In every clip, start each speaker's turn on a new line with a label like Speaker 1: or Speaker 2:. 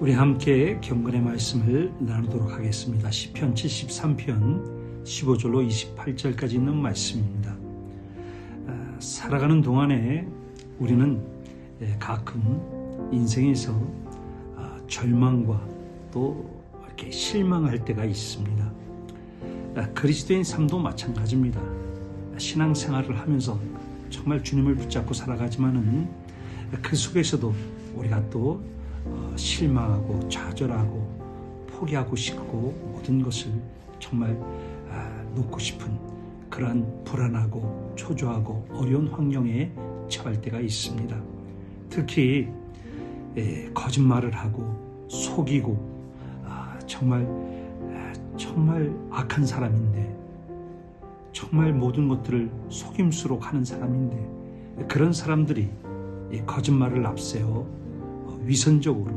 Speaker 1: 우리 함께 경건의 말씀을 나누도록 하겠습니다. 시편 73편 15절로 28절까지 있는 말씀입니다. 아, 살아가는 동안에 우리는 예, 가끔 인생에서 아, 절망과 또 이렇게 실망할 때가 있습니다. 아, 그리스도인 삶도 마찬가지입니다. 신앙생활을 하면서 정말 주님을 붙잡고 살아가지만은 그 속에서도 우리가 또 어, 실망하고 좌절하고 포기하고 싶고 모든 것을 정말 아, 놓고 싶은 그러한 불안하고 초조하고 어려운 환경에 처할 때가 있습니다. 특히 예, 거짓말을 하고 속이고 아, 정말 아, 정말 악한 사람인데 정말 모든 것들을 속임수로 가는 사람인데 그런 사람들이 이 거짓말을 앞세워 어, 위선적으로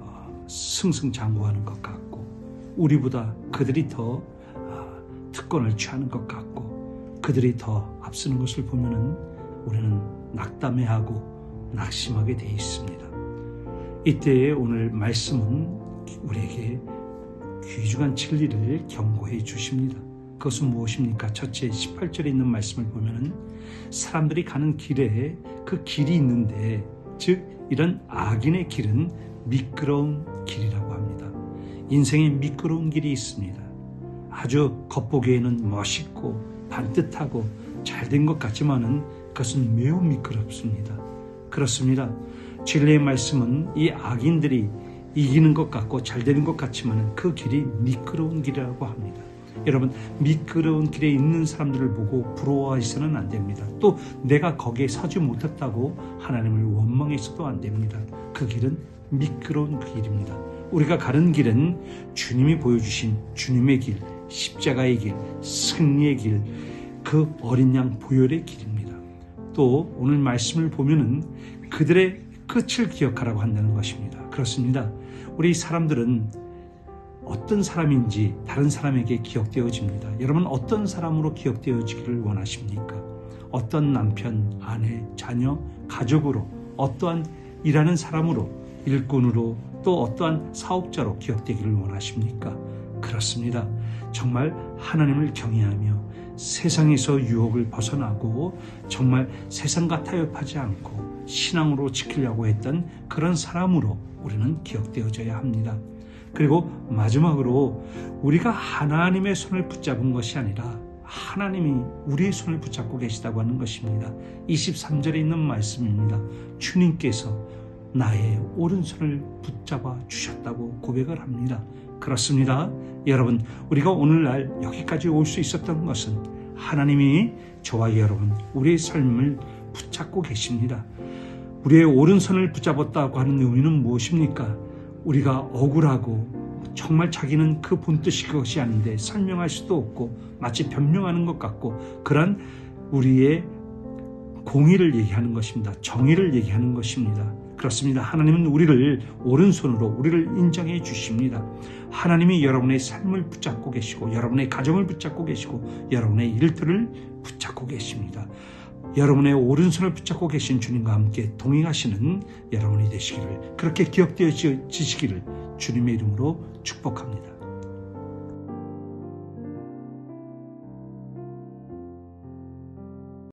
Speaker 1: 어, 승승장구하는 것 같고 우리보다 그들이 더 아, 특권을 취하는 것 같고 그들이 더 앞서는 것을 보면은 우리는 낙담해하고 낙심하게 돼 있습니다. 이때에 오늘 말씀은 우리에게 귀중한 진리를 경고해 주십니다. 그것은 무엇입니까? 첫째 18절에 있는 말씀을 보면은 사람들이 가는 길에 그 길이 있는데 즉 이런 악인의 길은 미끄러운 길이라고 합니다. 인생에 미끄러운 길이 있습니다. 아주 겉보기에는 멋있고 반듯하고 잘 된 것 같지만은 그것은 매우 미끄럽습니다. 그렇습니다. 진리의 말씀은 이 악인들이 이기는 것 같고 잘 되는 것 같지만은 그 길이 미끄러운 길이라고 합니다. 여러분 미끄러운 길에 있는 사람들을 보고 부러워해서는 안 됩니다. 또 내가 거기에 서지 못했다고 하나님을 원망해서도 안 됩니다. 그 길은 미끄러운 길입니다. 우리가 가는 길은 주님이 보여주신 주님의 길, 십자가의 길, 승리의 길, 그 어린 양 보혈의 길입니다. 또 오늘 말씀을 보면은 그들의 끝을 기억하라고 한다는 것입니다. 그렇습니다. 우리 사람들은 어떤 사람인지 다른 사람에게 기억되어집니다. 여러분 어떤 사람으로 기억되어지기를 원하십니까? 어떤 남편, 아내, 자녀, 가족으로 어떠한 일하는 사람으로 일꾼으로 또 어떠한 사업자로 기억되기를 원하십니까? 그렇습니다. 정말 하나님을 경외하며 세상에서 유혹을 벗어나고 정말 세상과 타협하지 않고 신앙으로 지키려고 했던 그런 사람으로 우리는 기억되어져야 합니다. 그리고 마지막으로 우리가 하나님의 손을 붙잡은 것이 아니라 하나님이 우리의 손을 붙잡고 계시다고 하는 것입니다. 23절에 있는 말씀입니다. 주님께서 나의 오른손을 붙잡아 주셨다고 고백을 합니다. 그렇습니다. 여러분, 우리가 오늘날 여기까지 올 수 있었던 것은 하나님이 저와 여러분, 우리의 삶을 붙잡고 계십니다. 우리의 오른손을 붙잡았다고 하는 의미는 무엇입니까? 우리가 억울하고 정말 자기는 그 본뜻이 그것이 아닌데 설명할 수도 없고 마치 변명하는 것 같고 그런 우리의 공의를 얘기하는 것입니다. 정의를 얘기하는 것입니다. 그렇습니다. 하나님은 우리를 오른손으로 우리를 인정해 주십니다. 하나님이 여러분의 삶을 붙잡고 계시고 여러분의 가정을 붙잡고 계시고 여러분의 일들을 붙잡고 계십니다. 여러분의 오른손을 붙잡고 계신 주님과 함께 동행하시는 여러분이 되시기를 그렇게 기억되어 지시기를 주님의 이름으로 축복합니다.